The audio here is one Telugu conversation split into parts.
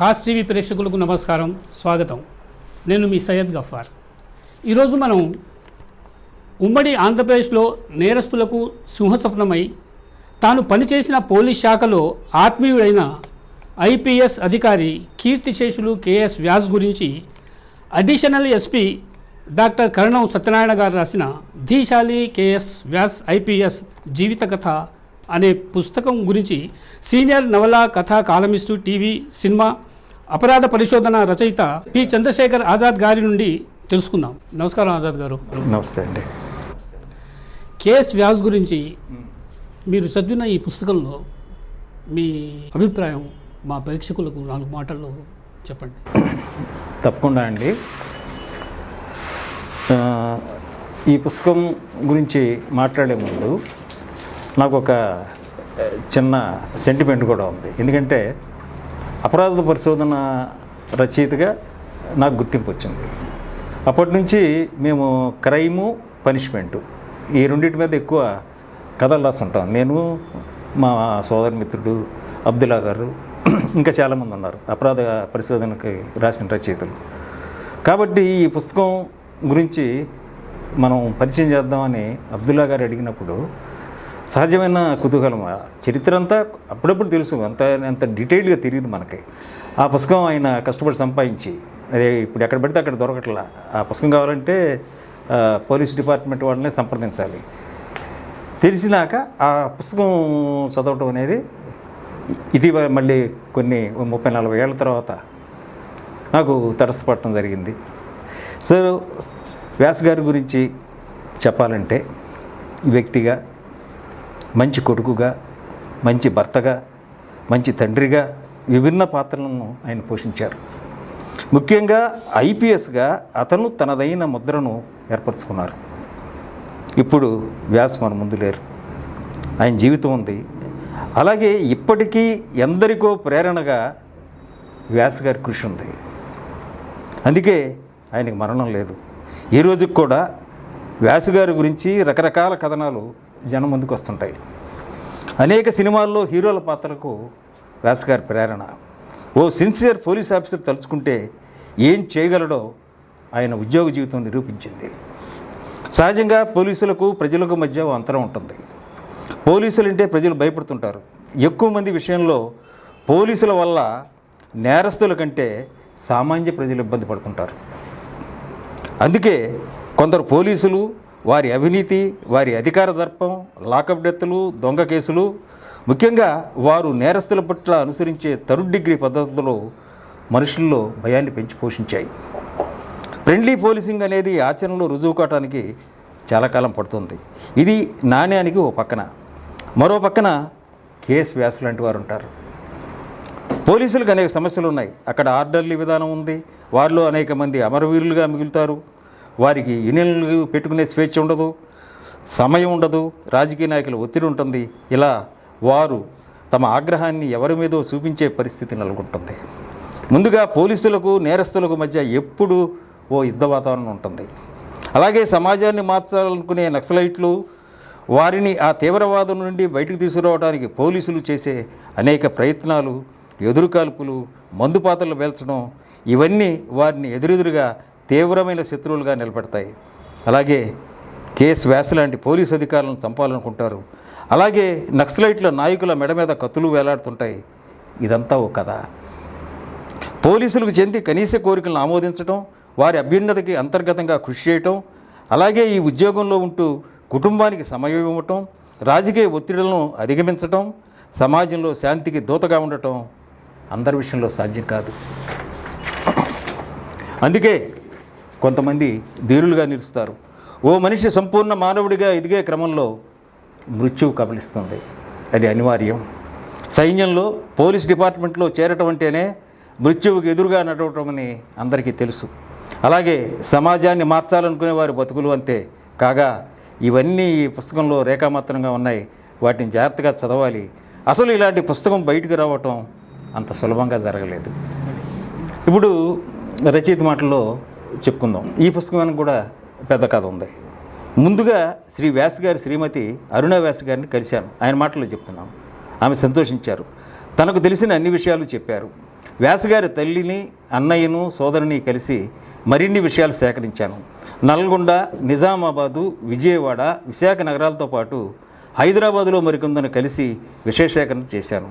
కాస్ టీవీ ప్రేక్షకులకు నమస్కారం స్వాగతం. నేను మీ సయ్యద్ గఫార్ ఈరోజు మనం ఉమ్మడి ఆంధ్రప్రదేశ్లో నేరస్తులకు సింహస్వప్నమై తాను పనిచేసిన పోలీస్ శాఖలో ఆత్మీయుడైన ఐపీఎస్ అధికారి కీర్తిశేషులు కేఎస్ వ్యాస్ గురించి additional SP doctor Karanam Satyanarayana గారు రాసిన ధీశాలి కేఎస్ వ్యాస్ ఐపీఎస్ జీవిత కథ అనే పుస్తకం గురించి సీనియర్ నవలా కథా కాలమిస్టు టీవీ సినిమా అపరాధ పరిశోధన రచయిత పి. చంద్రశేఖర్ ఆజాద్ గారి నుండి తెలుసుకుందాం. నమస్కారం ఆజాద్ గారు. నమస్తే అండి. కేఎస్ వ్యాస్ గురించి మీరు చదివిన ఈ పుస్తకంలో మీ అభిప్రాయం మా ప్రేక్షకులకు నాలుగు మాటల్లో చెప్పండి. తప్పకుండా అండి. ఆ, ఈ పుస్తకం గురించి మాట్లాడే ముందు నాకు ఒక చిన్న సెంటిమెంట్ కూడా ఉంది. ఎందుకంటే అపరాధ పరిశోధన రచయితగా నాకు గుర్తింపు వచ్చింది అప్పటి నుంచి మేము క్రైము పనిష్మెంటు ఈ రెండింటి మీద ఎక్కువ కథలు రాస్తుంటాం. నేను మా సోదర మిత్రుడు అబ్దుల్లా గారు ఇంకా చాలామంది ఉన్నారు అపరాధ పరిశోధనకి రాసిన రచయితలు. కాబట్టి ఈ పుస్తకం గురించి మనం పరిచయం చేద్దామని అబ్దుల్లా గారు అడిగినప్పుడు సహజమైన కుతూహలం ఆ చరిత్ర అంతా అప్పుడప్పుడు తెలుసు. అంత అంత డీటెయిల్డ్గా తెలియదు మనకి. ఆ పుస్తకం ఆయన కష్టపడి సంపాదించి అదే ఇప్పుడు ఎక్కడ పెడితే అక్కడ దొరకట్లా. ఆ పుస్తకం కావాలంటే పోలీస్ డిపార్ట్మెంట్ వాళ్ళని సంప్రదించాలి. తెలిసినాక ఆ పుస్తకం చదవటం అనేది ఇటీవల మళ్ళీ కొన్ని ముప్పై నలభై ఏళ్ళ తర్వాత నాకు తటస్థపడటం జరిగింది. సో వ్యాస్ గారి గురించి చెప్పాలంటే వ్యక్తిగా మంచి కొడుకుగా మంచి భర్తగా మంచి తండ్రిగా విభిన్న పాత్రలను ఆయన పోషించారు. ముఖ్యంగా ఐపీఎస్గా అతను తనదైన ముద్రను ఏర్పరచుకున్నారు. ఇప్పుడు వ్యాస్ మన ముందు లేరు. ఆయన జీవితం ఉంది. అలాగే ఇప్పటికీ ఎందరికో ప్రేరణగా వ్యాస్ గారి కృషి ఉంది. అందుకే ఆయనకి మరణం లేదు. ఈ రోజుకి కూడా వ్యాస్ గారి గురించి రకరకాల కథనాలు జనం ముందుకు వస్తుంటాయి. అనేక సినిమాల్లో హీరోల పాత్రకు వ్యాసగారి ప్రేరణ. ఓ సిన్సియర్ పోలీస్ ఆఫీసర్ తలుచుకుంటే ఏం చేయగలడో ఆయన ఉద్యోగ జీవితం నిరూపించింది. సహజంగా పోలీసులకు ప్రజలకు మధ్య అంతరం ఉంటుంది. పోలీసులంటే ప్రజలు భయపడుతుంటారు. ఎక్కువ మంది విషయంలో పోలీసుల వల్ల నేరస్తుల కంటే సామాన్య ప్రజలు ఇబ్బంది పడుతుంటారు. అందుకే కొందరు పోలీసులు వారి అవినీతి వారి అధికార దర్పం లాకప్ డెత్తులు దొంగ కేసులు ముఖ్యంగా వారు నేరస్తుల పట్ల అనుసరించే థర్డ్ డిగ్రీ పద్ధతులు మనుషుల్లో భయాన్ని పెంచి పోషించాయి. ఫ్రెండ్లీ పోలీసింగ్ అనేది ఆచరణలో రుజువు కావటానికి చాలా కాలం పడుతుంది. ఇది నాణ్యానికి ఓ పక్కన. మరో పక్కన కేస్ వ్యాస్ లాంటి వారు ఉంటారు. పోలీసులకు అనేక సమస్యలు ఉన్నాయి. అక్కడ ఆర్డర్లీ విధానం ఉంది. వారిలో అనేక మంది అమరవీరులుగా మిగులుతారు. వారికి యూనియన్లు పెట్టుకునే స్వేచ్ఛ ఉండదు సమయం ఉండదు రాజకీయ నాయకుల ఒత్తిడి ఉంటుంది. ఇలా వారు తమ ఆగ్రహాన్ని ఎవరి మీదో చూపించే పరిస్థితి నెలకొంటుంది. ముందుగా పోలీసులకు నేరస్తులకు మధ్య ఎప్పుడు ఓ యుద్ధ వాతావరణం ఉంటుంది. అలాగే సమాజాన్ని మార్చాలనుకునే నక్సలైట్లు వారిని ఆ తీవ్రవాదం నుండి బయటకు తీసుకురావడానికి పోలీసులు చేసే అనేక ప్రయత్నాలు ఎదురుకాల్పులు మందుపాతలు పేల్చడం ఇవన్నీ వారిని ఎదురెదురుగా తీవ్రమైన శత్రువులుగా నిలబెడతాయి. అలాగే కేఎస్ వ్యాస లాంటి పోలీసు అధికారులను చంపాలనుకుంటారు. అలాగే నక్సలైట్ల నాయకుల మెడ మీద కత్తులు వేలాడుతుంటాయి. ఇదంతా ఓ కథ. పోలీసులకు చెంది కనీస కోరికలను ఆమోదించడం వారి అభ్యున్నతికి అంతర్గతంగా కృషి చేయటం అలాగే ఈ ఉద్యోగంలో ఉంటూ కుటుంబానికి సమయం ఇవ్వటం రాజకీయ ఒత్తిడులను అధిగమించటం సమాజంలో శాంతికి దూతగా ఉండటం అందరి విషయంలో సాధ్యం కాదు. అందుకే కొంతమంది ధీరులుగా నిలుస్తారు. ఓ మనిషి సంపూర్ణ మానవుడిగా ఎదిగే క్రమంలో మృత్యువు కబలిస్తుంది. అది అనివార్యం. సైన్యంలో పోలీస్ డిపార్ట్మెంట్లో చేరటం అంటేనే మృత్యువుకి ఎదురుగా నడవటం అని అందరికీ తెలుసు. అలాగే సమాజాన్ని మార్చాలనుకునే వారి బతుకులు అంతే కాగా ఇవన్నీ ఈ పుస్తకంలో రేఖామాత్రంగా ఉన్నాయి. వాటిని జాగ్రత్తగా చదవాలి. అసలు ఇలాంటి పుస్తకం బయటకు రావటం అంత సులభంగా జరగలేదు. ఇప్పుడు రచయిత మాటల్లో చెప్పుకుందాం. ఈ పుస్తకానికి కూడా పెద్ద కథ ఉంది. ముందుగా శ్రీ వ్యాస్ గారి శ్రీమతి అరుణ వ్యాస్ గారిని కలిశాను. ఆయన మాటలు చెప్తున్నాను ఆమె సంతోషించారు. తనకు తెలిసిన అన్ని విషయాలు చెప్పారు. వ్యాసగారి తల్లిని అన్నయ్యను సోదరుని కలిసి మరిన్ని విషయాలు సేకరించాను. నల్గొండ నిజామాబాదు విజయవాడ విశాఖ నగరాలతో పాటు హైదరాబాదులో మరికొందరు కలిసి విషయ సేకరణ చేశాను.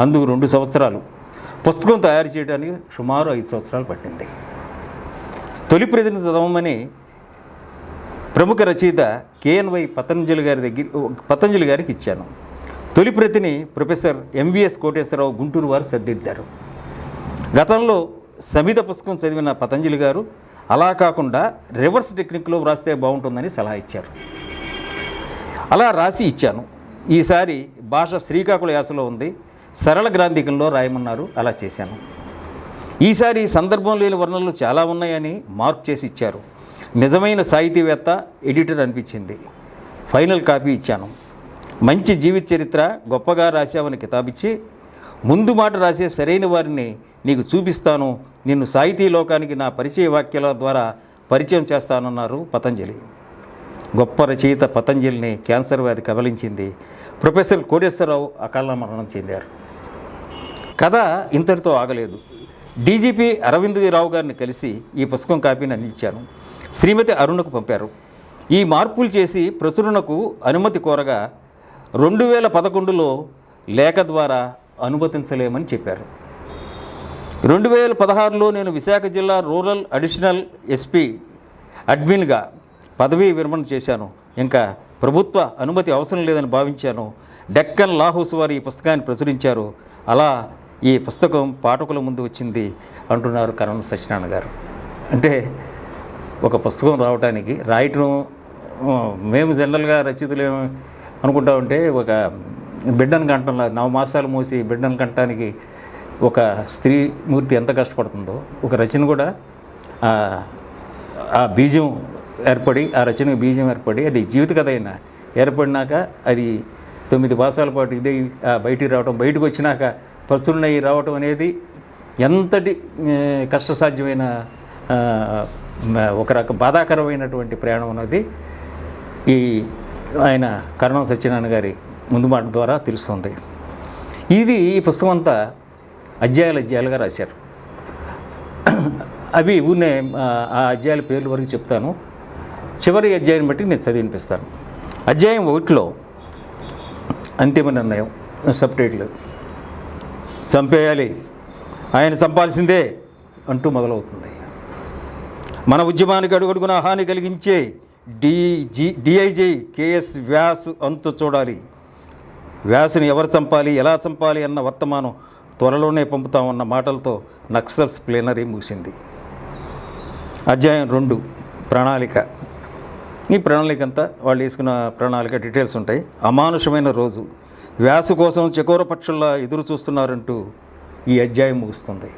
అందుకు రెండు సంవత్సరాలు. పుస్తకం తయారు చేయడానికి సుమారు ఐదు సంవత్సరాలు పట్టింది. తొలి ప్రతిని చదవమని ప్రముఖ రచయిత కేఎన్వై పతంజలి గారి దగ్గర పతంజలి గారికి ఇచ్చాను. తొలి ప్రతిని ప్రొఫెసర్ ఎంవిఎస్ కోటేశ్వరరావు గుంటూరు వారు సర్దిద్దారు గతంలో సమిత పుస్తకం చదివిన పతంజలి గారు అలా కాకుండా రివర్స్ టెక్నిక్లో వ్రాస్తే బాగుంటుందని సలహా ఇచ్చారు. అలా రాసి ఇచ్చాను. ఈసారి భాష శ్రీకాకుళ యాసలో ఉంది. సరళ గ్రాంధికంలో రాయమన్నారు. అలా చేశాను. ఈసారి సందర్భం లేని వర్ణనలు చాలా ఉన్నాయని మార్క్ చేసి ఇచ్చారు. నిజమైన సాహితీవేత్త ఎడిటర్ అనిపించింది. ఫైనల్ కాపీ ఇచ్చాను. మంచి జీవిత చరిత్ర గొప్పగా రాశావని కితాబిచ్చి ముందు మాట రాసే సరైన వారిని నీకు చూపిస్తాను. నిన్ను సాహితీ లోకానికి నా పరిచయ వాక్యాల ద్వారా పరిచయం చేస్తానన్నారు పతంజలి. గొప్ప రచయిత పతంజలిని క్యాన్సర్ వ్యాధి కబలించింది. ప్రొఫెసర్ కోటేశ్వరరావు అకాల మరణం చెందారు. కథ ఇంతటితో ఆగలేదు. డీజీపీ అరవింద్ రావు గారిని కలిసి ఈ పుస్తకం కాపీని అందించాను శ్రీమతి అరుణకు పంపారు. ఈ మార్పులు చేసి ప్రచురణకు అనుమతి కోరగా రెండు వేల పదకొండులో లేఖ ద్వారా అనుమతించలేమని చెప్పారు. రెండు వేల పదహారులో నేను విశాఖ జిల్లా రూరల్ అడిషనల్ ఎస్పీ అడ్మిన్గా పదవీ విరమణ చేశాను. ఇంకా ప్రభుత్వ అనుమతి అవసరం లేదని భావించాను. డెక్కన్ లాహోస్ వారు ఈ పుస్తకాన్ని ప్రచురించారు. అలా ఈ పుస్తకం పాఠకుల ముందు వచ్చింది అంటున్నారు కరణ్ సత్యనారాయణ గారు. అంటే ఒక పుస్తకం రావడానికి రాయటం మేము జనరల్గా రచయితలు అనుకుంటా ఉంటే ఒక బిడ్డను కంటంలో నవ మాసాలు మోసి బిడ్డను కంటానికి ఒక స్త్రీ మూర్తి ఎంత కష్టపడుతుందో ఒక రచన కూడా ఆ, బీజం ఏర్పడి ఆ రచన బీజం ఏర్పడి అది జీవిత కథ అయినా ఏర్పడినాక అది తొమ్మిది మాసాల పాటు ఇదే ఆ, బయటికి రావడం బయటకు వచ్చినాక ప్రచురణయి రావటం అనేది ఎంతటి కష్టసాధ్యమైన ఒక రక బాధాకరమైనటువంటి ప్రయాణం అనేది ఈ ఆయన కరణం సత్యనారాయణ గారి ముందు మాట ద్వారా తెలుస్తుంది. ఇది ఈ పుస్తకం అంతా అధ్యాయాలు అధ్యాయాలుగా రాశారు. అవి ఊనే ఆ అధ్యాయాల పేర్లు వరకు చెప్తాను. చివరి అధ్యాయం బట్టి నేను చదివినిపిస్తాను. అధ్యాయం ఒకటిలో అంతిమ నిర్ణయం సబ్ చంపేయాలి. ఆయన చంపాల్సిందే అంటూ మొదలవుతుంది. మన ఉద్యమానికి అడుగడుగున హాని కలిగించే డిజి డిఐజీ కేఎస్ వ్యాస్ అంతు చూడాలి. వ్యాసుని ఎవరు చంపాలి ఎలా చంపాలి అన్న వర్తమానం త్వరలోనే పంపుతామన్న మాటలతో నక్సల్స్ ప్లేనరీ ముగిసింది. అధ్యాయం రెండు ప్రణాళిక. ఈ ప్రణాళిక అంతా వాళ్ళు వేసుకున్న ప్రణాళిక డీటెయిల్స్ ఉంటాయి. అమానుషమైన రోజు. వ్యాసు కోసం చకోర పక్షుల్లా ఎదురు చూస్తున్నారంటూ ఈ అధ్యాయం ముగుస్తుంది.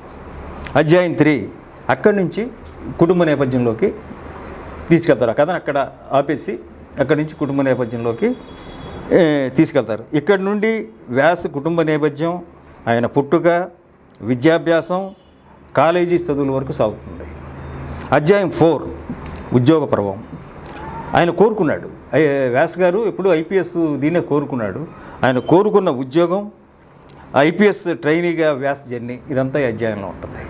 అధ్యాయం త్రీ అక్కడి నుంచి కుటుంబ నేపథ్యంలోకి తీసుకెళ్తారు. ఆ కథను అక్కడ ఆపేసి అక్కడి నుంచి కుటుంబ నేపథ్యంలోకి తీసుకెళ్తారు. ఇక్కడ నుండి వ్యాస కుటుంబ నేపథ్యం ఆయన పుట్టుక విద్యాభ్యాసం కాలేజీ చదువుల వరకు సాగుతుంది. అధ్యాయం ఫోర్ ఉద్యోగ పర్వం. ఆయన కోరుకున్నాడు వ్యాస్ గారు ఎప్పుడు ఐపీఎస్ దీన్నే కోరుకున్నాడు. ఆయన కోరుకున్న ఉద్యోగం ఐపీఎస్ ట్రైనీగా వ్యాస్ జర్నీ ఇదంతా ఈ అధ్యాయంలో ఉంటుంది.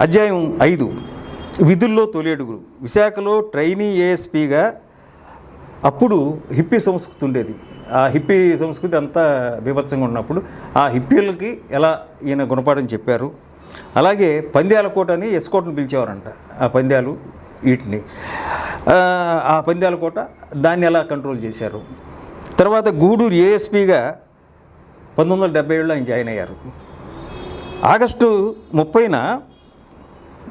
అధ్యాయం ఐదు విధుల్లో తొలి విశాఖలో ట్రైనీ ఏఎస్పీగా అప్పుడు హిప్పీ సంస్కృతి ఉండేది. ఆ హిప్పీ సంస్కృతి అంతా బీభత్సంగా ఉన్నప్పుడు ఆ హిప్పీలకి ఎలా ఈయన గుణపాఠం చెప్పారు? అలాగే పంద్యాల కోట అని ఎస్కోటను పిలిచేవారంట. ఆ పంద్యాలు వీటిని. ఆ, పందాల కోట దాన్ని ఎలా కంట్రోల్ చేశారు? తర్వాత గూడూరు ఏఎస్పీగా పంతొమ్మిది వందల డెబ్బై ఏడులో ఆయన జాయిన్ అయ్యారు. ఆగస్టు ముప్పైన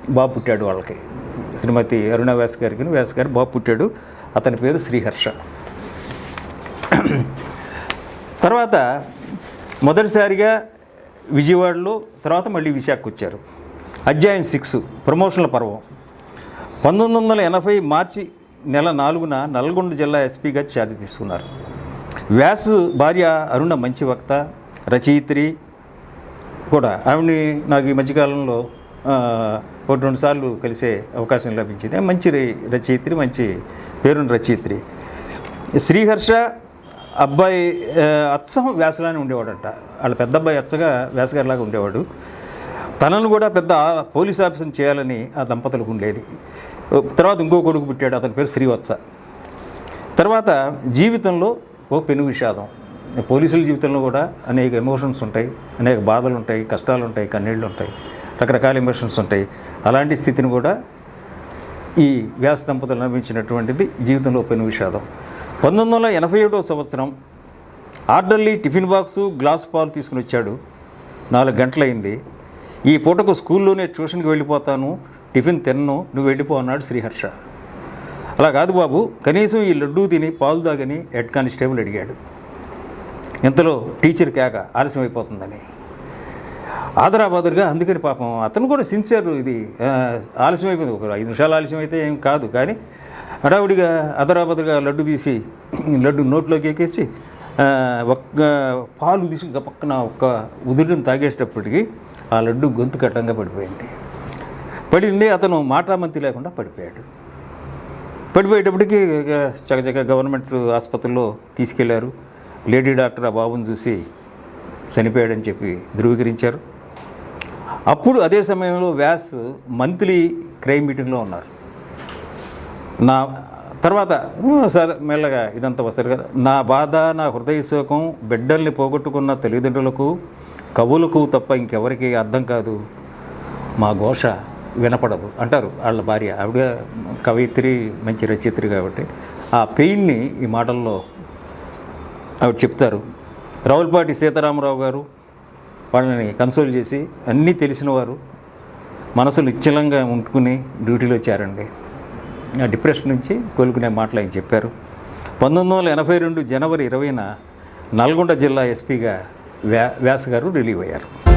బాబు పుట్టాడు వాళ్ళకి. శ్రీమతి అరుణ వ్యాస్ గారికి వ్యాస్ గారు బాబు పుట్టాడు. అతని పేరు శ్రీహర్ష. తర్వాత మొదటిసారిగా విజయవాడలో తర్వాత మళ్ళీ విశాఖకు వచ్చారు. అధ్యాయం సిక్స్ ప్రమోషన్ల పర్వం. పంతొమ్మిది వందల ఎనభై మార్చి నెల నాలుగున నల్గొండ జిల్లా ఎస్పీగా ఛాతి తీసుకున్నారు. వ్యాస్ భార్య అరుణ మంచి వక్త రచయిత్రి కూడా ఆవిడని నాకు ఈ మధ్యకాలంలో ఒకటి రెండు సార్లు కలిసే అవకాశం లభించింది. మంచి ర- రచయిత్రి మంచి పేరున్న రచయిత్రి. శ్రీహర్ష అబ్బాయి ఆ, అచ్చం ఉండేవాడంట. వాళ్ళ పెద్ద అబ్బాయి అచ్చగా వ్యాసగారిలాగా ఉండేవాడు. తనను కూడా పెద్ద పోలీస్ ఆఫీసర్ చేయాలని ఆ దంపతులకు ఉండేది. తర్వాత ఇంకో కొడుకు పుట్టాడు అతని పేరు శ్రీవత్స. తర్వాత జీవితంలో ఓ పెను విషాదం. పోలీసుల జీవితంలో కూడా అనేక ఎమోషన్స్ ఉంటాయి అనేక బాధలు ఉంటాయి కష్టాలు ఉంటాయి కన్నీళ్ళు ఉంటాయి రకరకాల ఎమోషన్స్ ఉంటాయి. అలాంటి స్థితిని కూడా ఈ వ్యాస దంపతులు అనుభవించినటువంటిది జీవితంలో పెను విషాదం. పంతొమ్మిది వందల ఎనభై ఏడవ సంవత్సరం ఆర్డర్లీ టిఫిన్ బాక్సు గ్లాస్ పాలు తీసుకుని వచ్చాడు. నాలుగు గంటలైంది. ఈ పూటకు స్కూల్లోనే ట్యూషన్కి వెళ్ళిపోతాను. టిఫిన్ తిన్ను నువ్వు వెళ్ళిపో అన్నాడు శ్రీహర్ష. అలా కాదు బాబు కనీసం ఈ లడ్డూ తిని పాలు తాగని హెడ్ కానిస్టేబుల్ అడిగాడు. ఇంతలో టీచర్ కేక ఆలస్యం అయిపోతుందని ఆదరాబాదురుగా అందుకని పాపం అతను కూడా సిన్సియర్ ఇది ఆలస్యం అయిపోయింది ఒక ఐదు నిమిషాలు ఆలస్యం అయితే ఏం కాదు కానీ హడావుడిగా ఆదరాబాదురుగా లడ్డు తీసి లడ్డు నోట్లోకి ఎక్కేసి ఒక్క పాలు తీసి ఇంకా పక్కన ఒక్క ఉదుడిని తాగేసేటప్పటికి ఆ లడ్డు గొంతు కట్టంగా పడిపోయింది. పడింది. అతను మాటామంతి లేకుండా పడిపోయాడు. పడిపోయేటప్పటికి చకచక గవర్నమెంట్ ఆసుపత్రిలో తీసుకెళ్ళారు. లేడీ డాక్టర్ ఆ బాబుని చూసి చనిపోయాడని చెప్పి ధృవీకరించారు. అప్పుడు అదే సమయంలో వ్యాస్ మంత్లీ క్రైమ్ మీటింగ్లో ఉన్నారు. నా తర్వాత సార్ సరే మెల్లగా ఇదంతా వస్తారు కదా. నా బాధ నా హృదయ శోకం బిడ్డల్ని పోగొట్టుకున్న తల్లిదండ్రులకు కవులకు తప్ప ఇంకెవరికి అర్థం కాదు. మా ఘోష వినపడదు. అంటారు వాళ్ళ భార్య. ఆవిడ కవయిత్రి మంచి రచయిత్రి కాబట్టి. ఆ పెయిన్ని ఈ మాటల్లో ఆవిడ చెప్తారు. రావులపాటి సీతారామరావు గారు వాళ్ళని కన్సోల్ చేసి అన్నీ తెలిసిన వారు మనసు నిశ్చలంగా ఉంటుకుని డ్యూటీలో చేరండి. ఆ డిప్రెషన్ నుంచి కోలుకునే మాటలు ఆయన చెప్పారు. పంతొమ్మిది వందల ఎనభై రెండు జనవరి ఇరవైన నల్గొండ జిల్లా ఎస్పీగా వ్యా వ్యాస్ గారు రిలీవ్ అయ్యారు.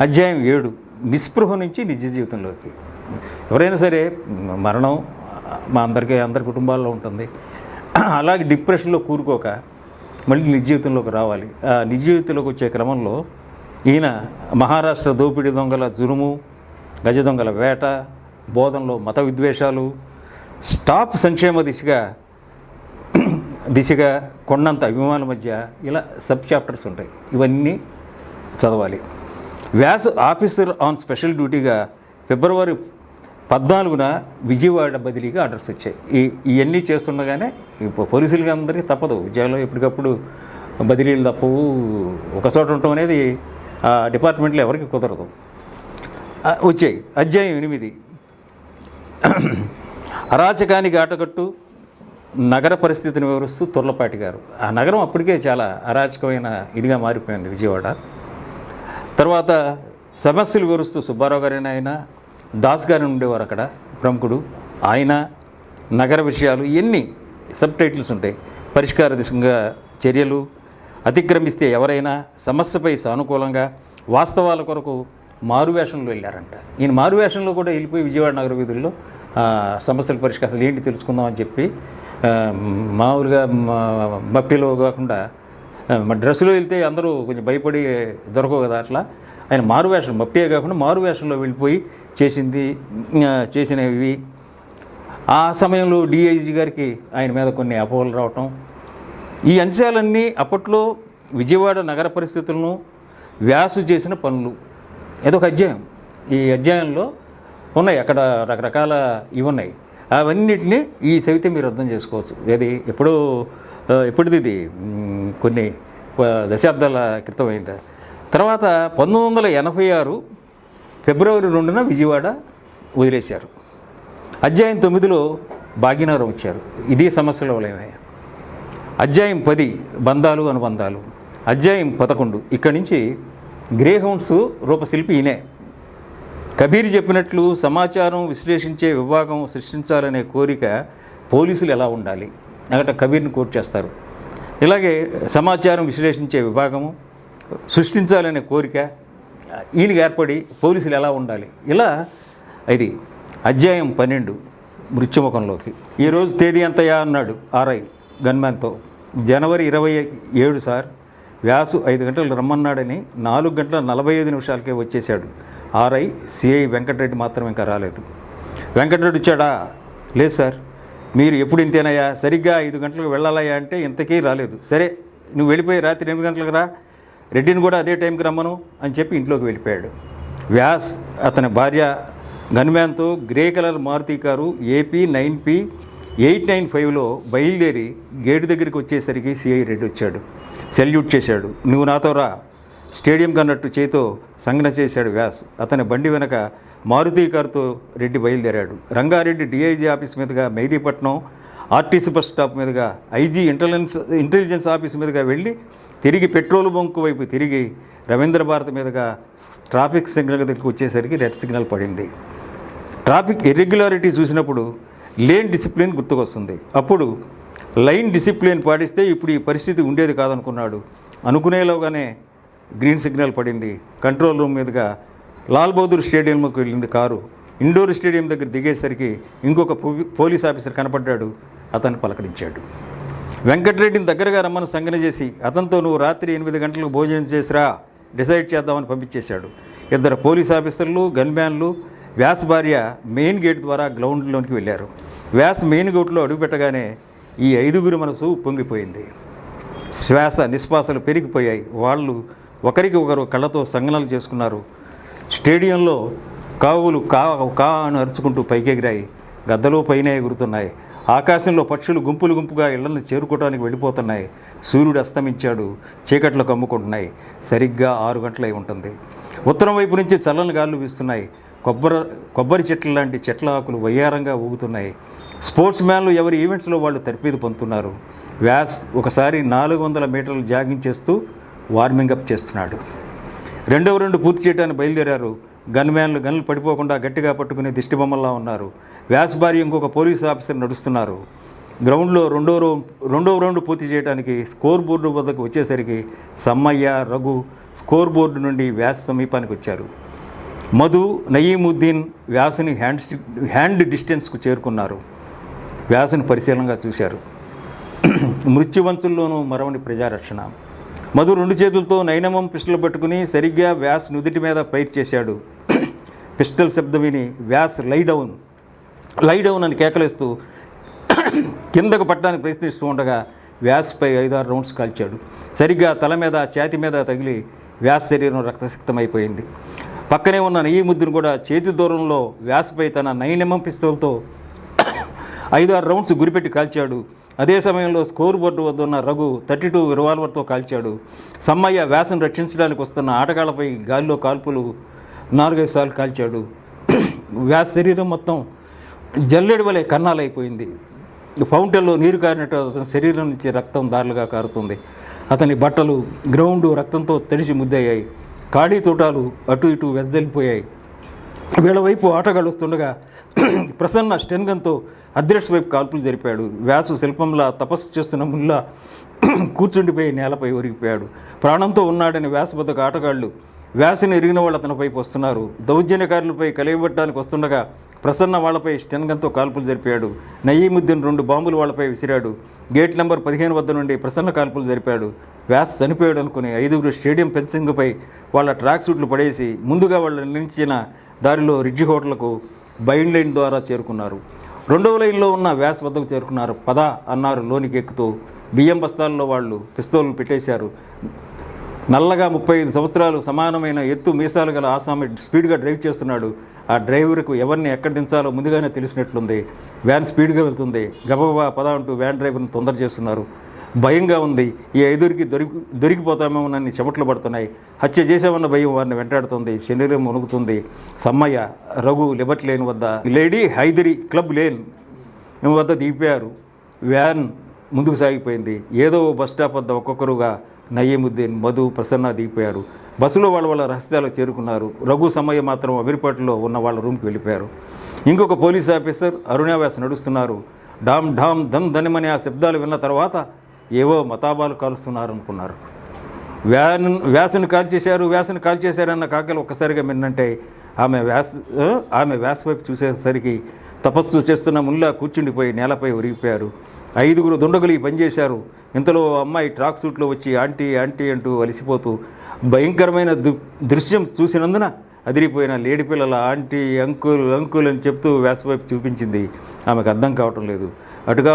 అధ్యాయం ఏడు. నిస్పృహ నుంచి నిజ జీవితంలోకి. ఎవరైనా సరే మరణం మా అందరికీ అందరి కుటుంబాల్లో ఉంటుంది. అలాగే డిప్రెషన్లో కూరుకోక మళ్ళీ నిజ జీవితంలోకి రావాలి. ఆ నిజ జీవితంలోకి వచ్చే క్రమంలో ఈయన మహారాష్ట్ర దోపిడీ దొంగల జురుము గజ దొంగల వేట బోధనలో మత విద్వేషాలు స్టాప్ సంక్షేమ దిశగా దిశగా కొండంత అభిమానుల మధ్య ఇలా సబ్ చాప్టర్స్ ఉంటాయి. ఇవన్నీ చదవాలి. వ్యాస్ ఆఫీసర్ ఆన్ స్పెషల్ డ్యూటీగా ఫిబ్రవరి పద్నాలుగున విజయవాడ బదిలీగా ఆర్డర్స్ వచ్చాయి. ఈ ఇవన్నీ చేస్తుండగానే పోలీసులుగా పోలీసులకి అందరికీ తప్పదు. విజయవాడలో ఎప్పటికప్పుడు బదిలీలు తప్పవు. ఒక చోట ఉండటం అనేది ఆ డిపార్ట్మెంట్లో ఎవరికి కుదరదు. వచ్చాయి. అధ్యాయం ఎనిమిది. అరాచకానికి ఆటకట్టు నగర పరిస్థితిని వివరిస్తూ తుర్లపాటి గారు. ఆ నగరం అప్పటికే చాలా అరాచకమైన ఇదిగా మారిపోయింది విజయవాడ. తర్వాత సమస్యలు వివరిస్తూ సుబ్బారావు గారైనా ఆయన దాస్ గారు ఉండేవారు అక్కడ ప్రముఖుడు. ఆయన నగర విషయాలు ఇవన్నీ సబ్ టైటిల్స్ ఉంటాయి పరిష్కార దిశగా చర్యలు అతిక్రమిస్తే ఎవరైనా సమస్యపై సానుకూలంగా వాస్తవాల కొరకు మారువేషంలో వెళ్ళారంట. ఈయన మారువేషంలో కూడా వెళ్ళిపోయి విజయవాడ నగర వీధుల్లో సమస్యలు సమస్యల పరిష్కారాలు ఏంటి తెలుసుకుందాం అని చెప్పి మామూలుగా మట్టిలో కాకుండా మా డ్రెస్సులో వెళ్తే అందరూ కొంచెం భయపడి దొరకవు కదా అట్లా? ఆయన మారువేషం మప్పియే కాకుండా మారువేషంలో వెళ్ళిపోయి చేసింది చేసినవి. ఆ సమయంలో డిఐజీ గారికి ఆయన మీద కొన్ని అపోహలు రావటం. ఈ అంశాలన్నీ అప్పట్లో విజయవాడ నగర పరిస్థితులను వ్యాసు చేసిన పనులు. ఏదో ఒక అధ్యాయం. ఈ అధ్యాయంలో ఉన్నాయి. అక్కడ రకరకాల ఇవి ఉన్నాయి. అవన్నిటిని ఈ చదివితే మీరు అర్థం చేసుకోవచ్చు. ఏది? ఎప్పుడూ ఎప్పటిది ఇది? కొన్ని దశాబ్దాల క్రితం అయింది? తర్వాత పంతొమ్మిది వందల ఎనభై ఆరు ఫిబ్రవరి రెండున విజయవాడ వదిలేశారు. అధ్యాయం తొమ్మిదిలో భాగ్యనగరం వచ్చారు. ఇదే సమస్యల వలయమే. అధ్యాయం పది బంధాలు అనుబంధాలు. అధ్యాయం పదకొండు ఇక్కడి నుంచి గ్రేహౌండ్స్ రూపశిల్పి ఈయనే. కబీర్ చెప్పినట్లు సమాచారం విశ్లేషించే విభాగం సృష్టించాలనే కోరిక పోలీసులు ఎలా ఉండాలి? అక్కడ కబీర్ని కోట్ చేస్తారు. ఇలాగే సమాచారం విశ్లేషించే విభాగము సృష్టించాలనే కోరిక ఈయనకి ఏర్పడి పోలీసులు ఎలా ఉండాలి? ఇలా ఇది అధ్యాయం పన్నెండు మృత్యుముఖంలోకి. ఈరోజు తేదీ ఎంతయా అన్నాడు ఆర్ఐ గన్మ్యాన్తో. జనవరి ఇరవై ఏడు సార్ వ్యాసు ఐదు గంటలు రమ్మన్నాడని నాలుగు గంటల నలభై ఐదు నిమిషాలకే వచ్చేశాడు. ఆర్ఐ సిఐ వెంకటరెడ్డి మాత్రం ఇంకా రాలేదు. వెంకటరెడ్డి వచ్చాడా? లేదు సార్. మీరు ఎప్పుడు ఇంతేనయ్యా? సరిగ్గా ఐదు గంటలకు వెళ్ళాలయ్యా అంటే ఇంతకీ రాలేదు. సరే నువ్వు వెళ్ళిపోయి రాత్రి ఎనిమిది గంటలకు రా. రెడ్డిని కూడా అదే టైంకి రమ్మను అని చెప్పి ఇంట్లోకి వెళ్ళిపోయాడు. వ్యాస్ అతని భార్య గన్మ్యాన్తో grey colour Maruti car AP nine P eight nine ఫైవ్లో బయలుదేరి గేటు దగ్గరికి వచ్చేసరికి సిఐ రెడ్డి వచ్చాడు. సెల్యూట్ చేశాడు. నువ్వు నాతో రా. స్టేడియం కన్నట్టు చేతో సంజ్ఞ చేశాడు వ్యాస్. అతని బండి వెనక మారుతి కారుతో రెడ్డి బయలుదేరాడు. రంగారెడ్డి డిఐజీ ఆఫీస్ మీదుగా మెహదీపట్నం ఆర్టీసీ బస్ స్టాప్ మీదుగా ఐజీ ఇంటెలిజెన్స్ ఇంటెలిజెన్స్ ఆఫీస్ మీదుగా వెళ్ళి తిరిగి పెట్రోల్ బంకు వైపు తిరిగి రవీంద్ర భారత్ మీదుగా ట్రాఫిక్ సిగ్నల్ దగ్గరికి వచ్చేసరికి రెడ్ సిగ్నల్ పడింది. ట్రాఫిక్ ఇర్రెగ్యులారిటీ చూసినప్పుడు లేన్ డిసిప్లిన్ గుర్తుకొస్తుంది. అప్పుడు లైన్ డిసిప్లిన్ పాటిస్తే ఇప్పుడు ఈ పరిస్థితి ఉండేది కాదనుకున్నాడు. అనుకునేలోగానే గ్రీన్ సిగ్నల్ పడింది. కంట్రోల్ రూమ్ మీదుగా లాల్ బహదూర్ స్టేడియంకు వెళ్ళింది కారు. ఇండోర్ స్టేడియం దగ్గర దిగేసరికి ఇంకొక పోలీస్ ఆఫీసర్ కనపడ్డాడు. అతన్ని పలకరించాడు. వెంకటరెడ్డిని దగ్గరగా రమ్మని సంగన చేసి అతనితో నువ్వు రాత్రి ఎనిమిది గంటలకు భోజనం చేసిరా డిసైడ్ చేద్దామని పంపించేశాడు. ఇద్దరు పోలీస్ ఆఫీసర్లు గన్మ్యాన్లు వ్యాస్ భార్య మెయిన్ గేట్ ద్వారా గ్రౌండ్లోనికి వెళ్ళారు. వ్యాస్ మెయిన్ గేట్లో అడుగుపెట్టగానే ఈ ఐదుగురు మనసు పొంగిపోయింది. శ్వాస నిశ్వాసలు పెరిగిపోయాయి. వాళ్ళు ఒకరికి ఒకరు కళ్ళతో సంగనలు చేసుకున్నారు. స్టేడియంలో కావులు కా కా అని అరుచుకుంటూ పైకెగిరాయి. గద్దలు పైన ఎగురుతున్నాయి. ఆకాశంలో పక్షులు గుంపులు గుంపుగా ఇళ్ళను చేరుకోవడానికి వెళ్ళిపోతున్నాయి. సూర్యుడు అస్తమించాడు. చీకట్లు కమ్ముకుంటున్నాయి. సరిగ్గా ఆరు గంటలై ఉంటుంది. ఉత్తరం వైపు నుంచి చల్లని గాలులు వీస్తున్నాయి. కొబ్బరి కొబ్బరి చెట్ల లాంటి చెట్ల ఆకులు వయ్యారంగా ఊగుతున్నాయి. స్పోర్ట్స్ మ్యాన్లు ఎవరి ఈవెంట్స్లో వాళ్ళు తరపీదు పొందుతున్నారు. వ్యాస్ ఒకసారి నాలుగు వందల మీటర్లు జాగింగ్ చేస్తూ వార్మింగ్ అప్ చేస్తున్నాడు. రెండవ రెండు పూర్తి చేయడానికి బయలుదేరారు. గన్మ్యాన్లు గన్లు పడిపోకుండా గట్టిగా పట్టుకునే దిష్టిబొమ్మల్లా ఉన్నారు. వ్యాసభార్య ఇంకొక పోలీస్ ఆఫీసర్ నడుస్తున్నారు. గ్రౌండ్లో రెండో రౌ రెండవ రౌండ్ పూర్తి చేయడానికి స్కోర్ బోర్డు వద్దకు వచ్చేసరికి సమ్మయ్య రఘు స్కోర్ బోర్డు నుండి వ్యాస్ సమీపానికి వచ్చారు. మధు నయీముద్దీన్ వ్యాసుని హ్యాండ్ హ్యాండ్ డిస్టెన్స్కు చేరుకున్నారు. వ్యాసుని పరిశీలనగా చూశారు. మృత్యువంచుల్లోనూ మరవని ప్రజారక్షణ. మధు రెండు చేతులతో నైనమం పిస్టల్ పట్టుకుని సరిగ్గా వ్యాస్ నుదుటి మీద ఫైర్ చేశాడు. పిస్టల్ శబ్దం విని వ్యాస్ లైడౌన్ లైడౌన్ అని కేకలేస్తూ కిందకు పట్టడానికి ప్రయత్నిస్తూ ఉండగా వ్యాస్పై ఐదారు రౌండ్స్ కాల్చాడు. సరిగ్గా తల మీద ఛాతి మీద తగిలి వ్యాస్ శరీరం రక్తసిక్తమైపోయింది. పక్కనే ఉన్న నెయ్యి కూడా చేతి దూరంలో వ్యాస్పై తన నైనమం పిస్తోల్తో ఐదారు రౌండ్స్ గురిపెట్టి కాల్చాడు. అదే సమయంలో స్కోర్ బోర్డు వద్ద ఉన్న రఘు థర్టీ టూ రివాల్వర్తో కాల్చాడు. సమ్మయ్య వ్యాసం రక్షించడానికి వస్తున్న ఆటగాళ్ళపై గాలిలో కాల్పులు నాలుగైదు సార్లు కాల్చాడు. వ్యాస్ శరీరం మొత్తం జల్లెడి వలె కన్నాలైపోయింది. ఫౌంటైన్లో నీరు కారినట్టు అతని శరీరం నుంచి రక్తం దారులుగా కారుతుంది. అతని బట్టలు గ్రౌండ్ రక్తంతో తడిసి ముద్దయ్యాయి. ఖాళీ తోటాలు అటు ఇటు వెదజల్లిపోయాయి. వీళ్ళ వైపు ఆటగాళ్ళు వస్తుండగా ప్రసన్న స్టెన్గన్తో అధ్యక్ష వైపు కాల్పులు జరిపాడు. వ్యాసు శిల్పంలా తపస్సు చేస్తున్న ముల్లా కూర్చుండిపోయి నేలపై ఒరిగిపోయాడు. ప్రాణంతో ఉన్నాడని వ్యాస వద్దకు ఆటగాళ్ళు వ్యాసుని ఎరిగిన వాళ్ళు అతనిపై వస్తున్నారు. దౌర్జన్యకారులపై కలియబట్టడానికి వస్తుండగా ప్రసన్న వాళ్ళపై స్టెన్గన్తో కాల్పులు జరిపాడు. నయీముద్దీన్ రెండు బాంబులు వాళ్ళపై విసిరాడు. గేట్ నెంబర్ పదిహేను వద్ద నుండి ప్రసన్న కాల్పులు జరిపాడు. వ్యాస్ చనిపోయాడు అనుకుని ఐదుగురు స్టేడియం ఫెన్సింగ్పై వాళ్ళ ట్రాక్ సూట్లు పడేసి ముందుగా వాళ్ళు నిలిచిన దారిలో రిడ్జి హోటల్కు బైండ్ లైన్ ద్వారా చేరుకున్నారు. రెండవ లైన్లో ఉన్న వ్యాస్ వద్దకు చేరుకున్నారు. పద అన్నారు లోనికెక్కుతూ. బియ్యం బస్తాల్లో వాళ్ళు పిస్తోలు పెట్టేశారు. నల్లగా ముప్పై ఐదు సంవత్సరాలు సమానమైన ఎత్తు మీసాలు గల ఆసామి స్పీడ్గా డ్రైవ్ చేస్తున్నాడు. ఆ డ్రైవర్కు ఎవరిని ఎక్కడ దించాలో ముందుగానే తెలిసినట్లుంది. వ్యాన్ స్పీడ్గా వెళ్తుంది. గబగబా పద అంటూ వ్యాన్ డ్రైవర్ని తొందర చేస్తున్నారు భయంగా ఉంది. ఈ ఐదురికి దొరికి దొరికిపోతామేమోనని చెమట్లు పడుతున్నాయి. హత్య చేసామన్న భయం వారిని వెంటాడుతుంది. శరీరం మునుగుతుంది. సమ్మయ్య రఘు లిబర్ట్ లేన్ వద్ద లేడీ హైదరి క్లబ్ లేన్ వద్ద దిగిపోయారు. వ్యాన్ ముందుకు సాగిపోయింది. ఏదో ఓ బస్ స్టాప్ వద్ద ఒక్కొక్కరుగా నయీముద్దీన్ మధు ప్రసన్న దిగిపోయారు. బస్సులో వాళ్ళ వాళ్ళ రహస్యాలకు చేరుకున్నారు. రఘు సమయ మాత్రం అమీర్పేటలో ఉన్న వాళ్ళ రూమ్కి వెళ్ళిపోయారు. ఇంకొక పోలీస్ ఆఫీసర్ అరుణావాస్ నడుస్తున్నారు. డామ్ డామ్ ధన్ ధనిమని ఆ శబ్దాలు విన్న తర్వాత ఏవో మతాబాలు కాలుస్తున్నారు అనుకున్నారు వ్యాన్ వ్యాసను కాల్చేశారు వ్యాసను కాల్చేశారన్న కాకలు ఒక్కసారిగా మిన్నంటే ఆమె వ్యాస ఆమె వ్యాస వైపు చూసేసరికి తపస్సు చేస్తున్న ముల్లా కూర్చుండిపోయి నేలపై ఒరిగిపోయారు. ఐదుగురు దుండగులు ఈ పనిచేశారు ఇంతలో అమ్మాయి ట్రాక్ సూట్లో వచ్చి ఆంటీ ఆంటీ అంటూ అలసిపోతూ భయంకరమైన దు దృశ్యం చూసినందున అదిరిపోయిన లేడి పిల్లల ఆంటీ అంకుల్ అంకుల్ అని చెప్తూ వ్యాస వైపు చూపించింది. ఆమెకు అర్థం కావటం లేదు. అటుగా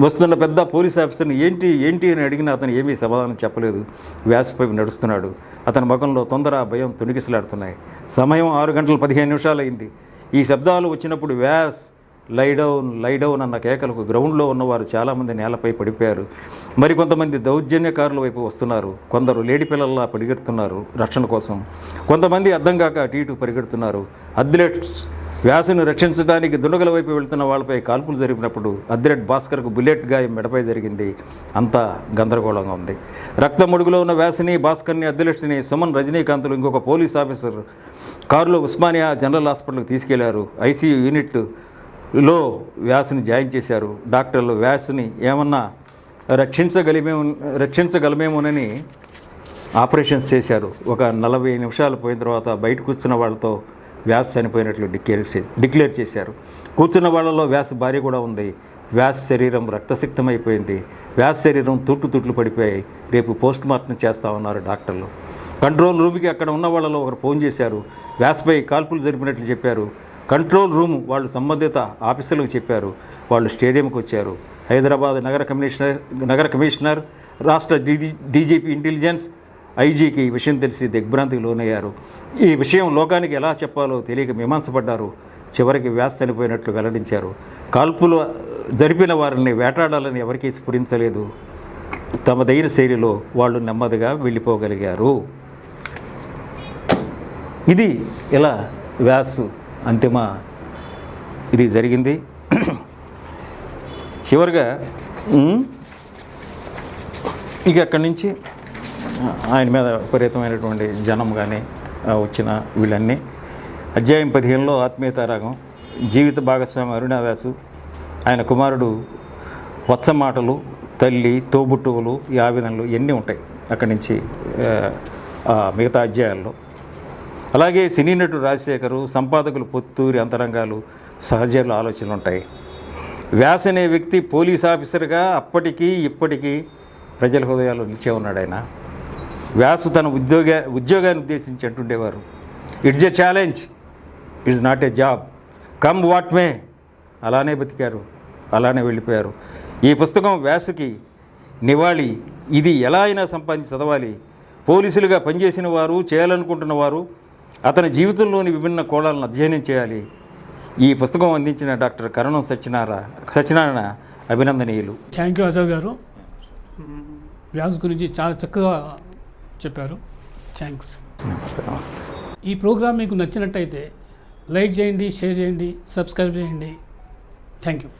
వస్తున్న పెద్ద పోలీస్ ఆఫీసర్ని ఏంటి ఏంటి అని అడిగిన అతను ఏమీ సమాధానం చెప్పలేదు. వ్యాసపై నడుస్తున్నాడు. అతని ముఖంలో తొందర భయం తుణికిసలాడుతున్నాయి సమయం ఆరు గంటల పదిహేను నిమిషాలు అయింది ఈ శబ్దాలు వచ్చినప్పుడు వ్యాస్ లైడౌన్ లైడౌన్ అన్న కేకలకు గ్రౌండ్లో ఉన్నవారు చాలామంది నేలపై పడిపోయారు. మరికొంతమంది దౌర్జన్యకారుల వైపు వస్తున్నారు. కొందరు లేడి పిల్లల్లా పరిగెడుతున్నారు రక్షణ కోసం. కొంతమంది అర్థం కాక అటు ఇటు పరిగెడుతున్నారు. అథ్లెట్స్ వ్యాసును రక్షించడానికి దుండగల వైపు వెళుతున్న వాళ్ళపై కాల్పులు జరిపినప్పుడు అథ్లెట్ భాస్కర్కు బుల్లెట్ గాయం మెడపై జరిగింది. అంతా గందరగోళంగా ఉంది. రక్తం ముడుగులో ఉన్న వ్యాసిని భాస్కర్ని అథ్లెట్స్ని సుమన్ రజనీకాంత్లు ఇంకొక పోలీస్ ఆఫీసర్ కారులో ఉస్మానియా జనరల్ హాస్పిటల్కి తీసుకెళ్ళారు. ఐసీయూ యూనిట్లో వ్యాసుని జాయిన్ చేశారు. డాక్టర్లు వ్యాసుని ఏమన్నా రక్షించగలిమేమో రక్షించగలమేమోనని ఆపరేషన్స్ చేశారు. ఒక నలభై నిమిషాలు పోయిన తర్వాత బయట కూర్చున్న వాళ్ళతో వ్యాస్ చనిపోయినట్లు డిక్లేర్ చే డిక్లేర్ చేశారు. కూర్చున్న వాళ్ళలో వ్యాస్ భార్య కూడా ఉంది. వ్యాస్ శరీరం రక్తసిక్తమైపోయింది. వ్యాస్ శరీరం తుట్టు తుట్లు పడిపోయాయి. రేపు పోస్ట్ మార్టం చేస్తా ఉన్నారు డాక్టర్లు. కంట్రోల్ రూమ్కి అక్కడ ఉన్న వాళ్ళలో ఒకరు ఫోన్ చేశారు. వ్యాస్పై కాల్పులు జరిపినట్లు చెప్పారు. కంట్రోల్ రూమ్ వాళ్ళు సంబంధిత ఆఫీసర్లకు చెప్పారు. వాళ్ళు స్టేడియంకి వచ్చారు. హైదరాబాద్ నగర కమిషనర్ నగర కమిషనర్ రాష్ట్ర డీజీ డీజీపీ ఇంటెలిజెన్స్ ఐజీకి ఈ విషయం తెలిసి దిగ్భ్రాంతికి లోనయ్యారు. ఈ విషయం లోకానికి ఎలా చెప్పాలో తెలియక మీమాంసపడ్డారు. చివరికి వ్యాస్ చనిపోయినట్లు వెల్లడించారు. కాల్పులు జరిపిన వారిని వేటాడాలని ఎవరికీ స్ఫురించలేదు. తమదైన శైలిలో వాళ్ళు నెమ్మదిగా వెళ్ళిపోగలిగారు. ఇది ఇలా వ్యాసు అంతిమ ఇది జరిగింది. చివరిగా ఇక అక్కడి నుంచి ఆయన మీద విపరీతమైనటువంటి జనం కానీ వచ్చిన వీళ్ళన్నీ. అధ్యాయం పదిహేనులో ఆత్మీయతారాగం జీవిత భాగస్వామి అరుణావ్యాసు ఆయన కుమారుడు వత్సమాటలు తల్లి తోబుట్టువులు ఈ ఆవేదనలు ఇవన్నీ ఉంటాయి అక్కడి నుంచి మిగతా అధ్యాయాల్లో. అలాగే సినీ నటుడు రాజశేఖరు సంపాదకులు పొత్తూరి అంతరంగాలు సహజీవుల ఆలోచనలు ఉంటాయి. వ్యాస్ అనే వ్యక్తి పోలీస్ ఆఫీసర్గా అప్పటికీ ఇప్పటికీ ప్రజల హృదయాల్లో నిలిచే ఉన్నాడు ఆయన. వ్యాసు తన ఉద్యోగ ఉద్యోగాన్ని ఉద్దేశించి అంటుండేవారు. It's a challenge it's not a job come what may అలానే బతికారు. అలానే వెళ్ళిపోయారు. ఈ పుస్తకం వ్యాసుకి నివాళి. ఇది ఎలా అయినా సంపాదించి చదవాలి. పోలీసులుగా పనిచేసిన వారు చేయాలనుకుంటున్న వారు అతని జీవితంలోని విభిన్న కోణాలను అధ్యయనం చేయాలి. ఈ పుస్తకం అందించిన doctor Karanam Satyanarayana Satyanarayana అభినందనీయులు. Thank you Ajay garu. Vyas గురించి చాలా చక్కగా చెప్పారు. థ్యాంక్స్. నమస్తే ఈ ప్రోగ్రామ్ మీకు నచ్చినట్టయితే లైక్ చేయండి షేర్ చేయండి సబ్స్క్రైబ్ చేయండి. Thank you.